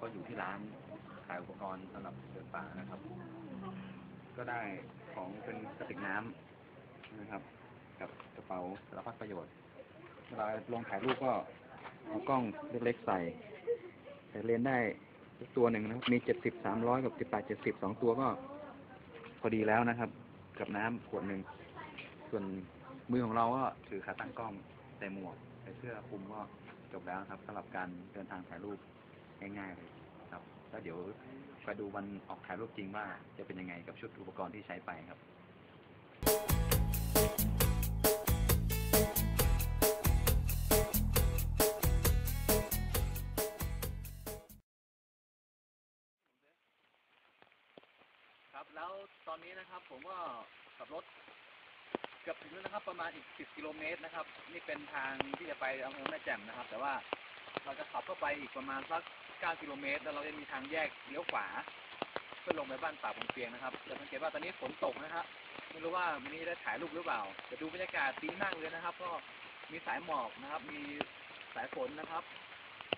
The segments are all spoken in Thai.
ก็อยู่ที่ร้านขายอุปกรณ์สำหรับเดินป่านะครับ ก็ได้ของเป็นกระติกน้ำนะครับ กับกระเป๋าสารพัดประโยชน์เวลาลงถ่ายรูปก็เอากล้องเล็กๆใส่ใส่เลนได้ตัวหนึ่งนะครับ มีเจ็ดสิบสามร้อยกับสิบแปดเจ็ดสิบสองตัวก็ พอดีแล้วนะครับ กับน้ำขวดหนึ่ง ส่วนมือของเราก็ถือขาตั้งกล้องใส่หมวกใส่เสื้อคลุมก็จบแล้วครับสำหรับการเดินทางถ่ายรูป ง่ายๆเลยครับแล้วเดี๋ยวไปดูวันออกถ่ายรูปจริงว่าจะเป็นยังไงกับชุดอุปกรณ์ที่ใช้ไปครับครับแล้วตอนนี้นะครับผมก็ขับรถเกือบถึงแล้วนะครับ ประมาณอีก 10 กิโลเมตรนะครับ นี่เป็นทางที่จะไปอำเภอแม่แจ่มนะครับ แต่ว่าเราจะขับเข้าไปอีกประมาณสัก 9กิโลเมตร แล้วเราจะมีทางแยกเลี้ยวขวา เพื่อลงไปบ้านป่าบงเปียงนะครับจะสังเกตว่าตอนนี้ฝนตกนะครับไม่รู้ว่าวันนี้ได้ถ่ายรูปหรือเปล่าจะดูบรรยากาศดีมากเลยนะครับ ก็มีสายหมอกนะครับ มีสายฝนนะครับ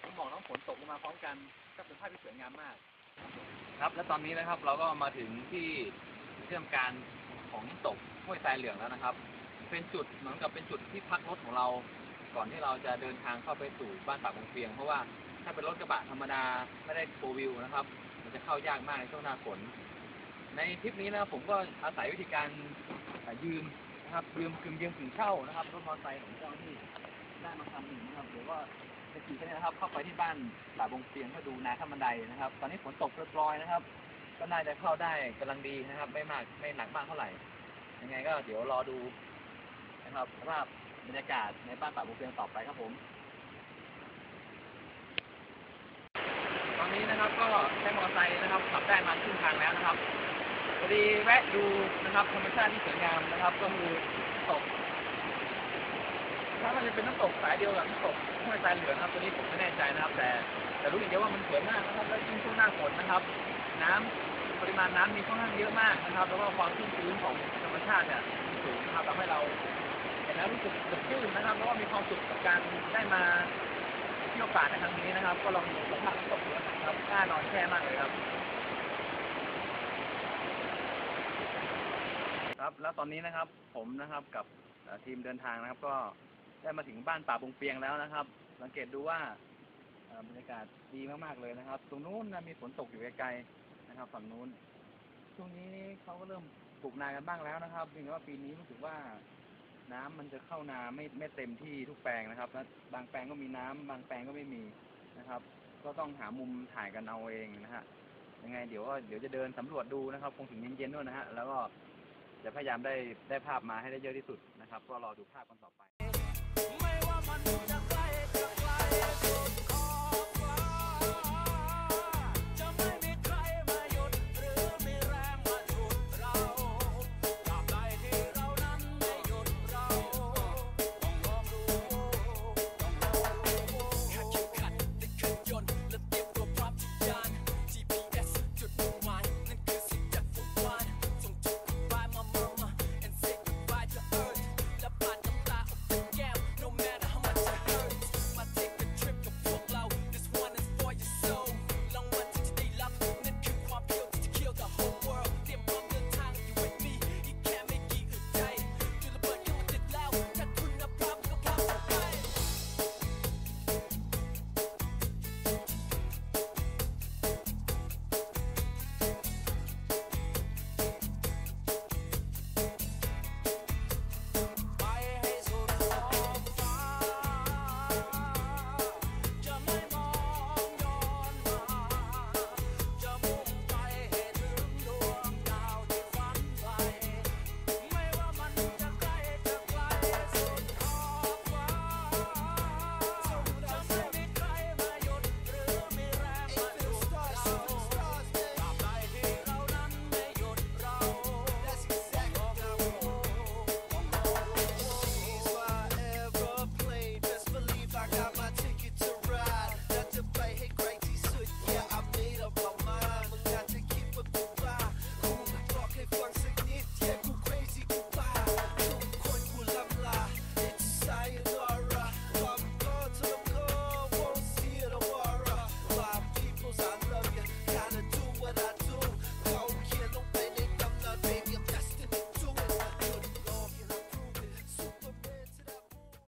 ทั้งหมอกทั้งฝนตกลงมาพร้อมกันก็เป็นภาพที่สวยงามมาก ครับ และตอนนี้นะครับ เราก็มาถึงที่ที่ทำการของน้ำตกห้วยทรายเหลืองแล้วนะครับ เป็นจุดเหมือนกับเป็นจุดที่พักรถของเรา ก่อนที่เราจะเดินทางเข้าไปสู่บ้านป่าบงเปียง เพราะว่าถ้าเป็นรถกระบะธรรมดาไม่ได้โฟวิวนะครับ มันจะเข้ายากมากในช่วงหน้าฝน ในทริปนี้นะครับผมก็อาศัยวิธีการยืมนะครับยืมกึ่งยืมกึ่งเช่านะครับรถมอเตอร์ไซค์ของเจ้าหน้าที่ได้มาคันหนึ่งนะครับหรือว่าจะขี่กันเนี่ยนะครับ เข้าไปที่บ้านป่าบงเปียงเพื่อดูนาข้ามบันไดนะครับ ตอนนี้ฝนตกโปรยๆนะครับ ก็น่าจะเข้าได้กำลังดีนะครับ ไม่มากไม่หนักมากเท่าไหร่ยังไงก็เดี๋ยวรอดูนะครับสภาพ บรรยากาศในบ้านป่าบงเปียงต่อไปครับผม ตอนนี้นะครับก็ใช้มอเตอร์ไซค์นะครับขับได้มาครึ่งทางแล้วนะครับพอดีแวะดูนะครับธรรมชาติที่สวยงามนะครับ ก็คือตกถ้ามันจะเป็นน้ำตกสายเดียวกับน้ำตกห้วยทรายเหลืองครับตัวนี้ผมไม่แน่ใจนะครับ แต่แต่รู้อย่างเดียวว่ามันสวยมากนะครับ แล้วยิ่งช่วงหน้าฝนนะครับ น้ำปริมาณน้ำมีค่อนข้างเยอะมากนะครับ แล้วก็ความชื้นของธรรมชาติเนี่ยสูงนะครับทำให้เรา สึกสดชื่นนะครับ แล้วก็มีความสุขกับการได้มาเที่ยวป่าในครั้งนี้นะครับ ก็ลองดูสภาพน้ำตกดูนะครับน่านอนแช่มากเลยครับ ครับแล้วตอนนี้นะครับ ผมนะครับกับทีมเดินทางนะครับ ก็ได้มาถึงบ้านป่าบงเปียงแล้วนะครับ สังเกตดูว่าบรรยากาศดีมากๆเลยนะครับ ตรงนู้นนะมีฝนตกอยู่ไกลๆนะครับ ฝั่งนู้น ช่วงนี้เขาก็เริ่มปลูกนากันบ้างแล้วนะครับเพียงแต่ว่าปีนี้รู้สึกว่า น้ำมันจะเข้านาไม่ไม่เต็มที่ทุกแปลงนะครับ และบางแปลงก็มีน้ำบางแปลงก็ไม่มีนะครับ ก็ต้องหามุมถ่ายกันเอาเองนะฮะยังไงเดี๋ยวก็เดี๋ยวจะเดินสำรวจดูนะครับคงถึงเย็นๆด้วยนะฮะแล้วก็จะพยายามได้ได้ภาพมาให้ได้เยอะที่สุดนะครับ ก็รอดูภาพกันต่อไป